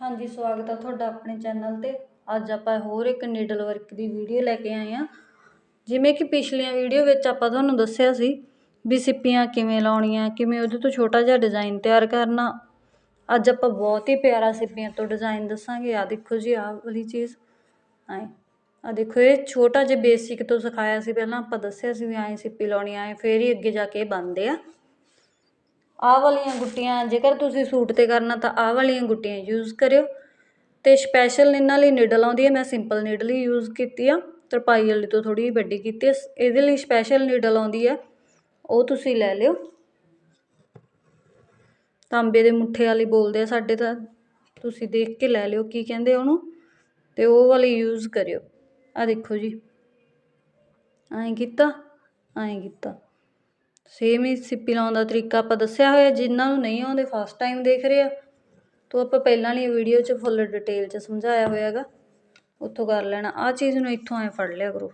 ਹਾਂਜੀ, ਸਵਾਗਤ ਆ ਤੁਹਾਡਾ ਆਪਣੇ ਚੈਨਲ ਤੇ। ਅੱਜ ਆਪਾਂ ਹੋਰ ਇੱਕ ਨੀਡਲ ਵਰਕ ਦੀ ਵੀਡੀਓ ਲੈ ਕੇ ਆਏ ਆ ਜਿਵੇਂ ਕਿ ਪਿਛਲੀਆਂ ਵੀਡੀਓ ਵਿੱਚ ਆਪਾਂ ਤੁਹਾਨੂੰ ਦੱਸਿਆ ਸੀ ਵੀ ਸਿੱਪੀਆਂ ਕਿਵੇਂ ਲਾਉਣੀਆਂ, ਕਿਵੇਂ ਉਹਦੇ ਤੋਂ ਛੋਟਾ ਜਿਹਾ ਡਿਜ਼ਾਈਨ ਤਿਆਰ ਕਰਨਾ। ਅੱਜ ਆਪਾਂ ਬਹੁਤ ਹੀ ਪਿਆਰਾ ਸਿੱਪੀਆਂ ਤੋਂ ਡਿਜ਼ਾਈਨ ਦੱਸਾਂਗੇ। ਆ ਦੇਖੋ ਜੀ, ਆਹ ਵਾਲੀ ਚੀਜ਼। ਐ ਆ ਦੇਖੋ, ਇਹ ਛੋਟਾ ਜਿਹਾ ਬੇਸਿਕ ਤੋਂ ਸਿਖਾਇਆ ਸੀ। ਪਹਿਲਾਂ ਆਪਾਂ ਦੱਸਿਆ ਸੀ ਵੀ ਐਂ ਸਿੱਪੀ ਲਾਉਣੀ ਐਂ ਫੇਰ ਹੀ ਅੱਗੇ ਜਾ ਕੇ ਬਣਦੇ ਆ। ਆਹ ਵਾਲੀਆਂ ਗੁੱਟੀਆਂ, ਜੇਕਰ ਤੁਸੀਂ ਸੂਟ ਤੇ ਕਰਨਾ ਤਾਂ ਆਹ ਵਾਲੀਆਂ ਗੁੱਟੀਆਂ ਯੂਜ਼ ਕਰਿਓ। ਅਤੇ ਸਪੈਸ਼ਲ ਇਹਨਾਂ ਲਈ ਨਿਡਲ ਆਉਂਦੀ ਹੈ, ਮੈਂ ਸਿੰਪਲ ਨੀਡਲ ਹੀ ਯੂਜ਼ ਕੀਤੀ ਆ। ਤਰਪਾਈ ਵਾਲੀ ਤੋਂ ਥੋੜ੍ਹੀ ਜਿਹੀ ਵੱਡੀ ਕੀਤੀ ਹੈ ਇਹਦੇ ਲਈ ਸਪੈਸ਼ਲ ਨੀਡਲ ਆਉਂਦੀ ਹੈ, ਉਹ ਤੁਸੀਂ ਲੈ ਲਿਓ। ਤਾਂਬੇ ਦੇ ਮੁੱਠੇ ਵਾਲੀ ਬੋਲਦੇ ਆ ਸਾਡੇ ਤਾਂ, ਤੁਸੀਂ ਦੇਖ ਕੇ ਲੈ ਲਿਓ ਕੀ ਕਹਿੰਦੇ ਉਹਨੂੰ। ਤੇ ਉਹ ਵਾਲੀ ਯੂਜ਼ ਕਰਿਓ। ਆ ਦੇਖੋ ਜੀ। ਐਂ ਕੀਤਾ ਐਂ ਕੀਤਾ। ਸੇਮ ਹੀ ਸਿੱਪੀ ਲਾਉਣ ਦਾ ਤਰੀਕਾ ਆਪਾਂ ਦੱਸਿਆ ਹੋਇਆ, ਜਿਨ੍ਹਾਂ ਨੂੰ ਨਹੀਂ ਆਉਂਦੇ ਫਸਟ ਟਾਈਮ ਦੇਖ ਰਹੇ ਆ। ਤੋਂ ਆਪਾਂ ਪਹਿਲਾਂ ਵਾਲੀ ਵੀਡੀਓ 'ਚ ਫੁੱਲ ਡਿਟੇਲ 'ਚ ਸਮਝਾਇਆ ਹੋਇਆ ਹੈਗਾ। ਉੱਥੋਂ ਕਰ ਲੈਣਾ। ਆ ਚੀਜ਼ ਨੂੰ ਇੱਥੋਂ ਐ ਫੜ ਲਿਆ ਕਰੋ।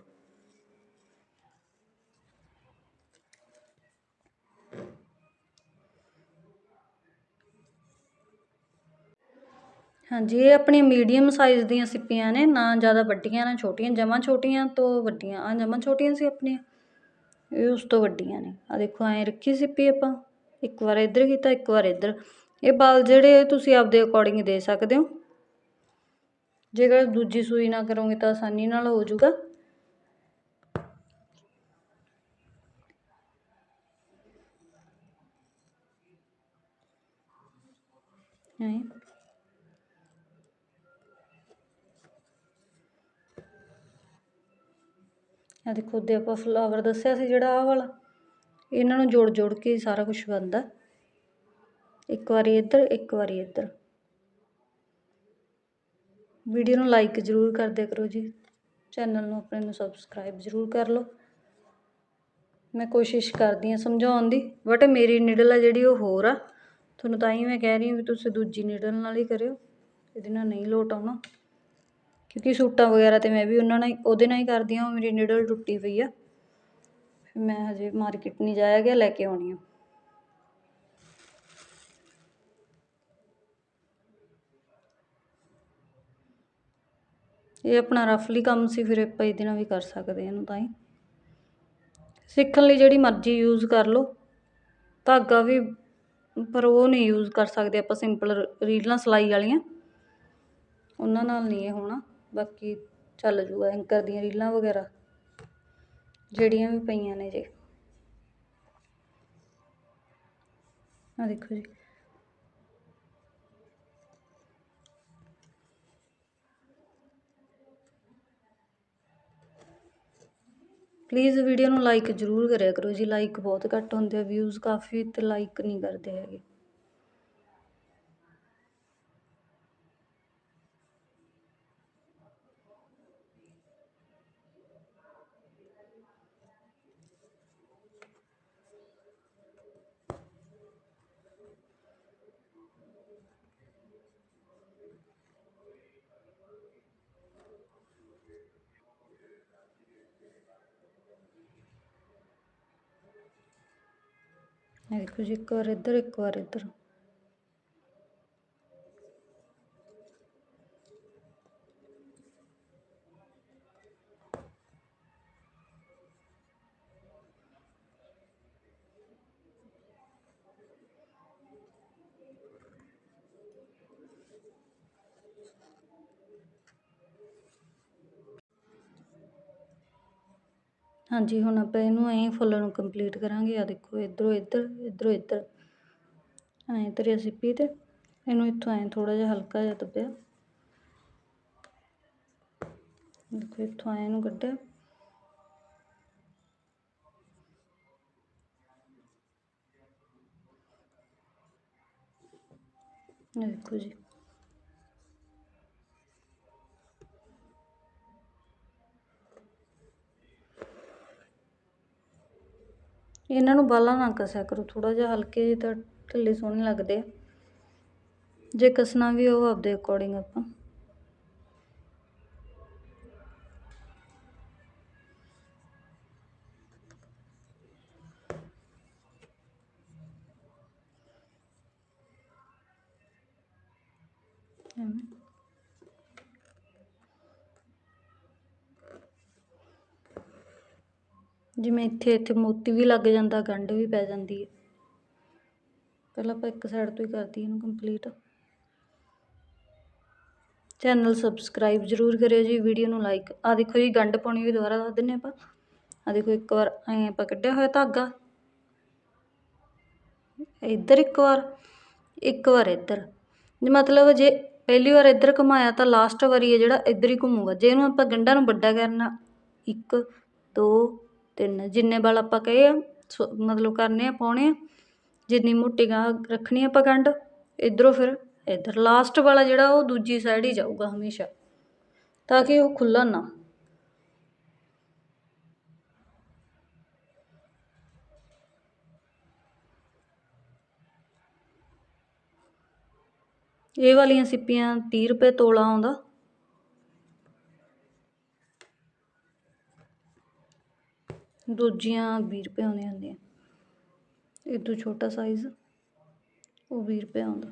ਹਾਂਜੀ, ਇਹ ਆਪਣੀ ਮੀਡੀਅਮ ਸਾਈਜ਼ ਦੀਆਂ ਸਿੱਪੀਆਂ ਨੇ। ਨਾ ਜ਼ਿਆਦਾ ਵੱਡੀਆਂ, ਨਾ ਛੋਟੀਆਂ, ਜਮਾਂ ਛੋਟੀਆਂ ਤੋਂ ਵੱਡੀਆਂ। ਆ ਜਮਾਂ ਛੋਟੀਆਂ ਸੀ ਆਪਣੀਆਂ? ਇਹ ਉਸ ਤੋਂ ਵੱਡੀਆਂ ਨੇ। ਆ ਦੇਖੋ, ਐਂ ਰੱਖੀ ਸਿੱਪੀ ਆਪਾਂ। ਇੱਕ ਵਾਰ ਇੱਧਰ ਕੀਤਾ, ਇੱਕ ਵਾਰ ਇੱਧਰ। ਇਹ ਬਲ ਜਿਹੜੇ ਤੁਸੀਂ ਆਪਦੇ ਅਕੋਰਡਿੰਗ ਦੇ ਸਕਦੇ ਹੋ। ਜੇਕਰ ਦੂਜੀ ਸੂਈ ਨਾ ਕਰੋਗੇ ਤਾਂ ਆਸਾਨੀ ਨਾਲ ਹੋ ਜਾਊਗਾ। ਐਂ। ਆ ਦੇਖੋ ਦੇ ਆਪਾਂ ਫਲਾਵਰ ਦੱਸਿਆ ਸੀ ਜਿਹੜਾ ਆਹ ਵਾਲਾ। ਇਹਨਾਂ ਨੂੰ ਜੋੜ ਜੋੜ ਕੇ ਸਾਰਾ ਕੁਝ ਬਣਦਾ। ਇੱਕ ਵਾਰੀ ਇੱਧਰ, ਇੱਕ ਵਾਰੀ ਇੱਧਰ। ਵੀਡੀਓ ਨੂੰ ਲਾਈਕ ਜ਼ਰੂਰ ਕਰ ਦਿਆ ਕਰੋ ਜੀ। ਚੈਨਲ ਨੂੰ, ਆਪਣੇ ਨੂੰ ਸਬਸਕ੍ਰਾਈਬ ਜ਼ਰੂਰ ਕਰ ਲਓ। ਮੈਂ ਕੋਸ਼ਿਸ਼ ਕਰਦੀ ਹਾਂ ਸਮਝਾਉਣ ਦੀ ਬਟ ਮੇਰੀ ਨਿਡਲ ਆ ਜਿਹੜੀ ਉਹ ਹੋਰ ਆ। ਤੁਹਾਨੂੰ ਤਾਂ ਹੀ ਮੈਂ ਕਹਿ ਰਹੀ ਹਾਂ ਵੀ ਤੁਸੀਂ ਦੂਜੀ ਨੀਡਲ ਨਾਲ ਹੀ ਕਰਿਓ। ਇਹਦੇ ਨਾਲ ਨਹੀਂ ਲੋਟ ਆਉਣਾ। ਕਿਉਂਕਿ ਸੂਟਾਂ ਵਗੈਰਾ ਤੇ ਮੈਂ ਵੀ ਉਹਨਾਂ ਨਾਲ ਉਹਦੇ ਨਾਲ ਹੀ ਕਰਦੀ ਹਾਂ, ਉਹ ਮੇਰੀ ਨਿਡਲ ਟੁੱਟੀ ਪਈ ਆ। ਮੈਂ ਹਜੇ ਮਾਰਕੀਟ ਨਹੀਂ ਜਾਇਆ ਗਿਆ, ਲੈ ਕੇ ਆਉਣੀ ਆ। ਇਹ ਆਪਣਾ ਰਫਲੀ ਕੰਮ ਸੀ, ਫਿਰ ਆਪਾਂ ਇਹਦੇ ਨਾਲ ਵੀ ਕਰ ਸਕਦੇ ਇਹਨੂੰ ਤਾਂ ਹੀ। ਸਿੱਖਣ ਲਈ ਜਿਹੜੀ ਮਰਜ਼ੀ ਯੂਜ਼ ਕਰ ਲਓ। ਧਾਗਾ ਵੀ, ਪਰ ਉਹ ਨਹੀਂ ਯੂਜ਼ ਕਰ ਸਕਦੇ ਆਪਾਂ ਸਿੰਪਲ ਰੀਲਾਂ, ਸਲਾਈ ਵਾਲੀਆਂ। ਉਹਨਾਂ ਨਾਲ ਨਹੀਂ ਇਹ ਹੋਣਾ। ਬਾਕੀ ਚੱਲ ਜੂਗਾ ਐਂਕਰ ਦੀਆਂ ਰੀਲਾਂ ਵਗੈਰਾ, ਜਿਹੜੀਆਂ ਵੀ ਪਈਆਂ ਨੇ ਜੀ। ਆ ਦੇਖੋ ਜੀ। ਪਲੀਜ਼ ਵੀਡੀਓ ਨੂੰ ਲਾਈਕ ਜ਼ਰੂਰ ਕਰਿਆ ਕਰੋ ਜੀ। ਲਾਈਕ ਬਹੁਤ ਘੱਟ ਹੁੰਦੇ ਆ ਵਿਊਜ਼ ਕਾਫੀ ਤੇ ਲਾਈਕ ਨਹੀਂ ਕਰਦੇ ਹੈਗੇ। ਦੇਖੋ ਜੀ ਇੱਕ ਵਾਰ ਇੱਧਰ ਇੱਕ ਵਾਰ ਇੱਧਰ। ਹਾਂਜੀ, ਹੁਣ ਆਪਾਂ ਇਹਨੂੰ ਐਂ ਫੁੱਲ ਨੂੰ ਕੰਪਲੀਟ ਕਰਾਂਗੇ। ਆ ਦੇਖੋ, ਇਧਰੋਂ ਇੱਧਰ ਇਧਰੋਂ ਇੱਧਰ। ਐਂ ਤਰਿਆ ਸਿੱਪੀ ਤੇ। ਇਹਨੂੰ ਇੱਥੋਂ ਐਂ ਥੋੜਾ ਜਿਹਾ ਹਲਕਾ ਜਿਹਾ ਦੱਬਿਆ। ਦੇਖੋ, ਇੱਥੋਂ ਐਂ ਨੂੰ ਕੱਢਿਆ। ਦੇਖੋ ਜੀ। ਇਹਨਾਂ ਨੂੰ ਬਾਲਾ ਨਾ ਕਸਿਆ ਕਰੋ ਥੋੜਾ ਜਿਹਾ ਹਲਕੇ ਜਿਹੇ ਤਾਂ ਢਿੱਲੇ ਸੋਹਣੇ ਲੱਗਦੇ ਆ। ਜੇ ਕਸਣਾ ਵੀ ਉਹ ਆਪਦੇ ਅਕੋਰਡਿੰਗ ਆਪਾਂ। ਐਵੇਂ। ਜਿਵੇਂ ਇੱਥੇ ਇੱਥੇ ਮੋਤੀ ਵੀ ਲੱਗ ਜਾਂਦਾ, ਗੰਢ ਵੀ ਪੈ ਜਾਂਦੀ ਹੈ। ਪਹਿਲਾਂ ਆਪਾਂ ਇੱਕ ਸਾਈਡ ਤੋਂ ਹੀ ਕਰਦੀ ਇਹਨੂੰ ਕੰਪਲੀਟ ਚੈਨਲ ਸਬਸਕ੍ਰਾਈਬ ਜ਼ਰੂਰ ਕਰਿਓ ਜੀ ਵੀਡੀਓ ਨੂੰ ਲਾਈਕ ਆ ਦੇਖੋ ਜੀ, ਗੰਢ ਪਾਉਣੀ ਵੀ ਦੁਬਾਰਾ ਦੱਸ ਦਿੰਨੇ ਆਪਾਂ। ਆ ਦੇਖੋ, ਇੱਕ ਵਾਰ ਐਂ ਆਪਾਂ ਕੱਢਿਆ ਹੋਇਆ ਧਾਗਾ। ਇੱਧਰ ਇੱਕ ਵਾਰ ਇੱਕ ਵਾਰ ਇੱਧਰ। ਜੇ ਮਤਲਬ ਜੇ ਪਹਿਲੀ ਵਾਰ ਇੱਧਰ ਘੁਮਾਇਆ ਤਾਂ ਲਾਸਟ ਵਾਰੀ ਹੈ ਜਿਹੜਾ ਇੱਧਰ ਹੀ ਘੁੰਮੂਗਾ। ਜੇ ਇਹਨੂੰ ਆਪਾਂ ਗੰਢਾਂ ਨੂੰ ਵੱਡਾ ਕਰਨਾ, ਇੱਕ, ਦੋ ਤਿੰਨ, ਜਿੰਨੇ ਵਾਲ ਆਪਾਂ ਕਹੇ ਆ, ਸੋ- ਮਤਲਬ ਕਰਨੇ ਆ, ਪਾਉਣੇ ਆ, ਜਿੰਨੀ ਮੋਟੀ ਗਾਂ ਰੱਖਣੀ ਆਪਾਂ ਗੰਢ ਇੱਧਰੋਂ ਫਿਰ ਇੱਧਰ ਲਾਸਟ ਵਾਲਾ ਜਿਹੜਾ ਉਹ ਦੂਜੀ ਸਾਈਡ ਹੀ ਜਾਊਗਾ ਹਮੇਸ਼ਾ, ਤਾਂ ਕਿ ਉਹ ਖੁੱਲ੍ਹਾ ਨਾ। ਇਹ ਵਾਲੀਆਂ ਸਿੱਪੀਆਂ 30 ਰੁਪਏ, ਤੋਲਾ ਆਉਂਦਾ। ਦੂਜੀਆਂ ਵੀਹ ਰੁਪਏ ਆਉਂਦੀਆਂ ਹੁੰਦੀਆਂ ਇਹ ਤੋਂ ਛੋਟਾ ਸਾਈਜ਼ ਉਹ ਵੀਹ ਰੁਪਏ ਆਉਂਦਾ।